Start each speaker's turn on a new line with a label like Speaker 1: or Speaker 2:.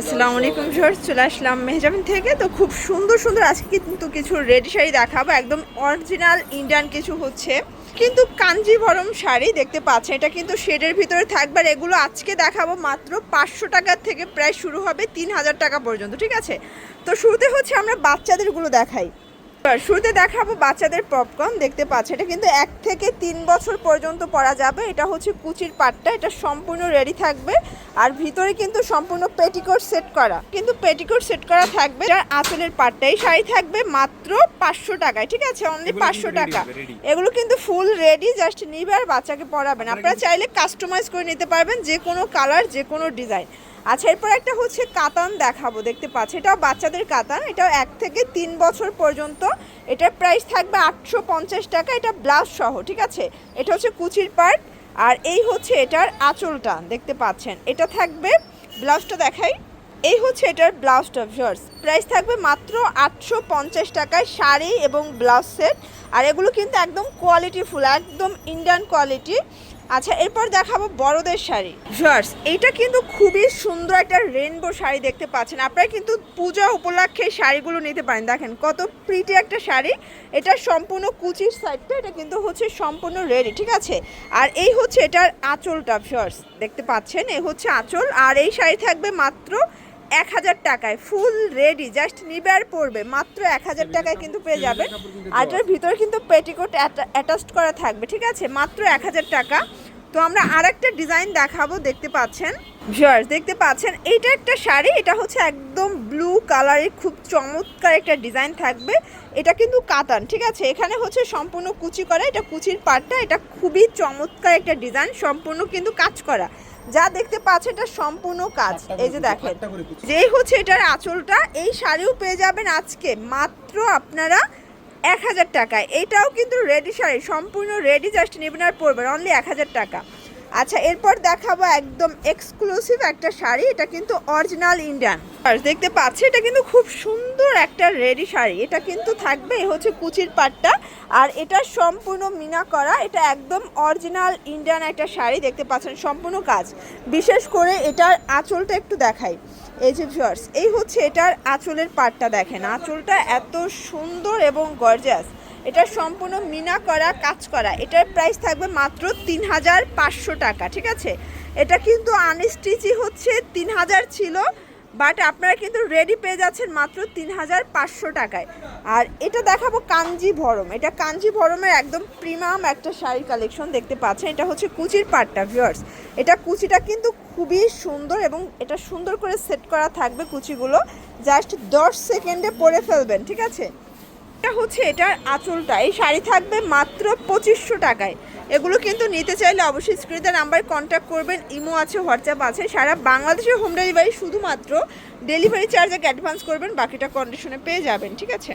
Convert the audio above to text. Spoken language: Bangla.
Speaker 1: আসসালামু আলাইকুম সর চলে আসলাম মেহজাবিন থেকে। তো খুব সুন্দর সুন্দর আজকে কিন্তু কিছু রেডি শাড়ি দেখাবো, একদম অরিজিনাল ইন্ডিয়ান কিছু হচ্ছে। কিন্তু কাঞ্জিভরম শাড়ি দেখতে পাচ্ছেন, এটা কিন্তু শেডের ভিতরে থাকবে আর এগুলো আজকে দেখাবো মাত্র পাঁচশো টাকার থেকে প্রায় শুরু হবে তিন হাজার টাকা পর্যন্ত, ঠিক আছে? তো শুরুতে হচ্ছে আমরা বাচ্চাদেরগুলো দেখাই। শুরুতে দেখাবো বাচ্চাদের পপকর্ন দেখতে পাচ্ছে এটা কিন্তু এক থেকে তিন বছর পর্যন্ত পরা যাবে। এটা হচ্ছে কুচির পাটটা এটা সম্পূর্ণ রেডি থাকবে আর ভিতরে কিন্তু সম্পূর্ণ পেটিকোট সেট করা। কিন্তু পেটিকোট সেট করা থাকবে যার আঁচলের পাটটা এই শাড়ি থাকবে মাত্র পাঁচশো টাকায় ঠিক আছে? অনলি পাঁচশো টাকা। এগুলো কিন্তু ফুল রেডি জাস্ট নিবে আর বাচ্চাকে পরাবেন আপনারা চাইলে কাস্টমাইজ করে নিতে পারবেন যে কোনো কালার যে কোনো ডিজাইন আচ্ছা এরপর একটা হচ্ছে কাতান দেখাবো, দেখতে পাচ্ছি। এটাও বাচ্চাদের কাতান, এটাও এক থেকে তিন বছর পর্যন্ত। এটার প্রাইস থাকবে আটশো পঞ্চাশ টাকা, এটা ব্লাউজ সহ, ঠিক আছে? এটা হচ্ছে কুচির পার্ট আর এই হচ্ছে এটার আঁচলটা দেখতে পাচ্ছেন। এটা থাকবে, ব্লাউজটা দেখাই। এই হচ্ছে এটার ব্লাউজটা ভিউয়ার্স প্রাইস থাকবে মাত্র আটশো পঞ্চাশ টাকায় শাড়ি এবং ব্লাউজ সেট আর এগুলো কিন্তু একদম কোয়ালিটিফুল একদম ইন্ডিয়ান কোয়ালিটি আচ্ছা এরপর দেখাবো বড়দের শাড়ি। ভিউয়ার্স, এইটা কিন্তু খুবই সুন্দর একটা রেনবো শাড়ি দেখতে পাচ্ছেন। আপনারা কিন্তু পূজা উপলক্ষে শাড়িগুলো নিতে পারেন। দেখেন, কত প্রিটি একটা শাড়ি। এটা সম্পূর্ণ কুচির সাইডটা এটা কিন্তু হচ্ছে সম্পূর্ণ রেডি, ঠিক আছে? আর এই হচ্ছে এটার আঁচলটা, ভিউয়ার্স, দেখতে পাচ্ছেন? এই হচ্ছে আঁচল, আর এই শাড়ি থাকবে মাত্র এক হাজার টাকায় ফুল রেডি জাস্ট নিবে আর পড়বে মাত্র এক হাজার টাকায় কিন্তু পেয়ে যাবেন। আর এটার ভিতরে কিন্তু পেটিকোট অ্যাটাচড করা থাকবে, ঠিক আছে? মাত্র এক হাজার টাকা। তো আমরা আরেকটা ডিজাইন দেখাবো, দেখতে পাচ্ছেন। ভিউয়ার্স দেখতে পাচ্ছেন এইটা একটা শাড়ি এটা হচ্ছে একদম ব্লু কালারের খুব চমৎকার একটা ডিজাইন থাকবে। এটা কিন্তু কাতান ঠিক আছে? এখানে হচ্ছে সম্পূর্ণ কুচি করা এটা কুচির পাটটা এটা খুবই চমৎকার একটা ডিজাইন সম্পূর্ণ কিন্তু কাজ করা। যা দেখতে পাচ্ছেন এটা সম্পূর্ণ কাজ। এই যে দেখেন যেই হচ্ছে এটার আঁচলটা এই শাড়িও পেয়ে যাবেন আজকে মাত্র আপনারা এক হাজার টাকায়। এটাও কিন্তু রেডি শাড়ি সম্পূর্ণ রেডি জাস্ট নেবেন আর পরবেন অনলি এক হাজার টাকা। আচ্ছা এরপর দেখাবো একদম এক্সক্লুসিভ একটা শাড়ি। এটা কিন্তু অরিজিনাল ইন্ডিয়ান দেখতে পাচ্ছি, এটা কিন্তু খুব সুন্দর একটা রেডি শাড়ি। এটা কিন্তু থাকবে হচ্ছে কুচির পাটটা। আর এটা সম্পূর্ণ মিনা করা, এটা একদম অরিজিনাল ইন্ডিয়ান একটা শাড়ি, দেখতে পাচ্ছেন সম্পূর্ণ কাজ। বিশেষ করে এটার আঁচলটা একটু দেখাই। এই যে ভিউয়ার্স এই হচ্ছে এটার আঁচলের পাটটা দেখেন। আঁচলটা এত সুন্দর এবং গর্জাস এটা সম্পূর্ণ মিনা করা, কাজ করা। এটার প্রাইস থাকবে মাত্র তিন হাজার পাঁচশো টাকা, ঠিক আছে? এটা কিন্তু আনস্টিচি হচ্ছে তিন হাজার ছিল বাট আপনারা কিন্তু রেডি পেয়ে যাচ্ছেন মাত্র তিন হাজার পাঁচশো টাকায়। আর এটা দেখাবো কাঞ্জি ভরম। এটা কাঞ্জি ভরমের একদম প্রিমিয়াম একটা শাড়ির কালেকশন দেখতে পাচ্ছেন। এটা হচ্ছে কুচির পাটটা ভিউয়ার্স এটা কুচিটা কিন্তু খুবই সুন্দর এবং এটা সুন্দর করে সেট করা থাকবে কুচিগুলো। জাস্ট দশ সেকেন্ডে পরে ফেলবেন, ঠিক আছে? এটা হচ্ছে এটার আঁচলটা। এই শাড়ি থাকবে মাত্র পঁচিশশো টাকায়। এগুলো কিন্তু নিতে চাইলে অবশ্যই স্ক্রিনে নাম্বার কন্ট্যাক্ট করবেন। ইমো আছে, হোয়াটসঅ্যাপ আছে। সারা বাংলাদেশের হোম ডেলিভারি শুধুমাত্র ডেলিভারি চার্জ এক অ্যাডভান্স করবেন, বাকিটা কন্ডিশনে পেয়ে যাবেন, ঠিক আছে?